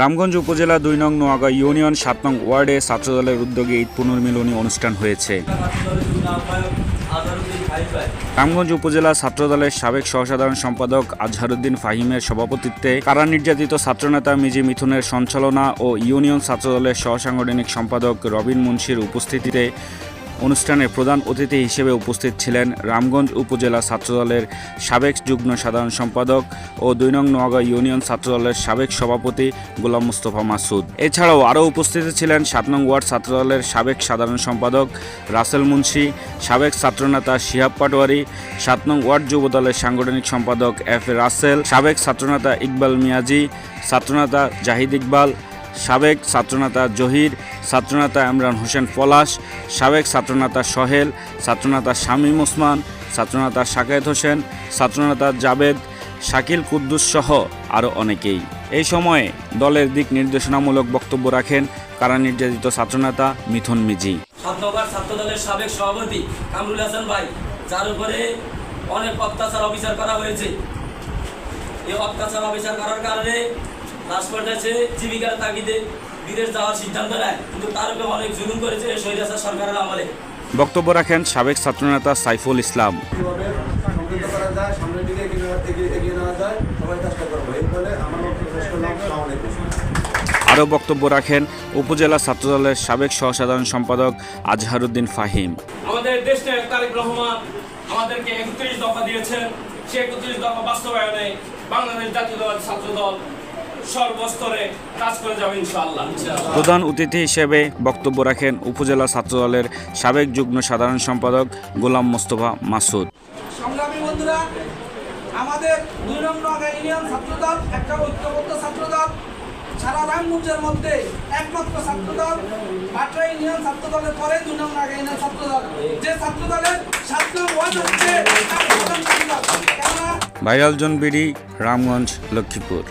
রামগঞ্জ উপজেলা দুই নং নোয়াগা ইউনিয়ন সাত নং ওয়ার্ডে ছাত্রদলের উদ্যোগে ঈদ পুনর্মিলনী অনুষ্ঠান হয়েছে। রামগঞ্জ উপজেলা ছাত্রদলের সাবেক সহসাধারণ সম্পাদক আজহারুদ্দিন ফাহিমের সভাপতিত্বে কারা নির্যাতিত ছাত্রনেতা মিজি মিথুনের সঞ্চালনা ও ইউনিয়ন ছাত্রদলের সহসাংগঠনিক সম্পাদক রবিন মুন্সির উপস্থিতিতে অনুষ্ঠানে প্রধান অতিথি হিসেবে উপস্থিত ছিলেন রামগঞ্জ উপজেলা ছাত্রদলের সাবেক যুগ্ম সাধারণ সম্পাদক ও দুই নং নোয়াগাঁ ইউনিয়ন ছাত্রদলের সাবেক সভাপতি গোলাম মুস্তফা মাসুদ। এছাড়াও আরও উপস্থিত ছিলেন সাত নং ওয়ার্ড ছাত্রদলের সাবেক সাধারণ সম্পাদক রাসেল মুন্সি, সাবেক ছাত্রনেতা শিহাব পাটোয়ারি, সাত নং ওয়ার্ড যুবদলের সাংগঠনিক সম্পাদক এফ এ রাসেল, সাবেক ছাত্রনেতা ইকবাল মিয়াজি, ছাত্রনেতা জাহিদ ইকবাল সাবেক ছাত্রনেতা জহির, ছাত্রনেতা ইমরান হোসেন পলাশ, সাবেক ছাত্রনেতা সোহেল, ছাত্রনেতা শামীম ওসমান, ছাত্রনেতা শাকেদ হোসেন, ছাত্রনেতা জাবেদ, শাকিল কুদ্দুস সহ আরও অনেকেই। এই সময়ে দলের দিক নির্দেশনামূলক বক্তব্য রাখেন কারা নির্যাতিত ছাত্রনেতা মিথুন মিজি। সাত নম্বর ছাত্র দলের সাবেক সভাপতি কামরুল হাসান ভাই, যার উপরে অনেক অত্যাচার অবিচার করা হয়েছে। এই অত্যাচার অবিচার করার কারণে জীবিকার তাগিদে বিদেশ যাওয়ার সিদ্ধান্ত নেয় কিন্তু তার উপরে অনেক জুলুম করেছে সরকারের আমলে। বক্তব্য রাখেন সাবেক ছাত্রনেতা সাইফুল ইসলাম। আরও বক্তব্য রাখেন উপজেলা ছাত্রদলের সাবেক সহসাধারণ সম্পাদক আজহারুদ্দিন ফাহিম। আমাদের দেশের তারেক রহমান আমাদেরকে একত্রিশ দফা দিয়েছেন। সে একত্রিশ দফা বাস্তবায়নে বাংলাদেশ জাতীয় দল ছাত্র দল সর্বস্তরে কাজ করে যাবে ইনশাআল্লাহ। প্রধান অতিথি হিসেবে বক্তব্য রাখেন উপজেলা ছাত্রদলের সাবেক যুগ্ম সাধারণ সম্পাদক গোলাম মোস্তফা মাসুদ। সংগ্রামী বন্ধুরা আমাদের দুই নম্বর ইউনিয়ন ছাত্রদল একটা ঐক্যবদ্ধ ছাত্রদল সারা রামগঞ্জের মধ্যে একমাত্র ছাত্রদল ইউনিয়ন ছাত্রদলের পরে দুই নম্বর নগর ইউনিয়ন ছাত্রদল। যে ছাত্রদলের সাত নং ওয়ার্ড হচ্ছে তার প্রধান ছাত্রদল। কেননা ভাইরাল জন বিডি রামগঞ্জ লক্ষ্মীপুর।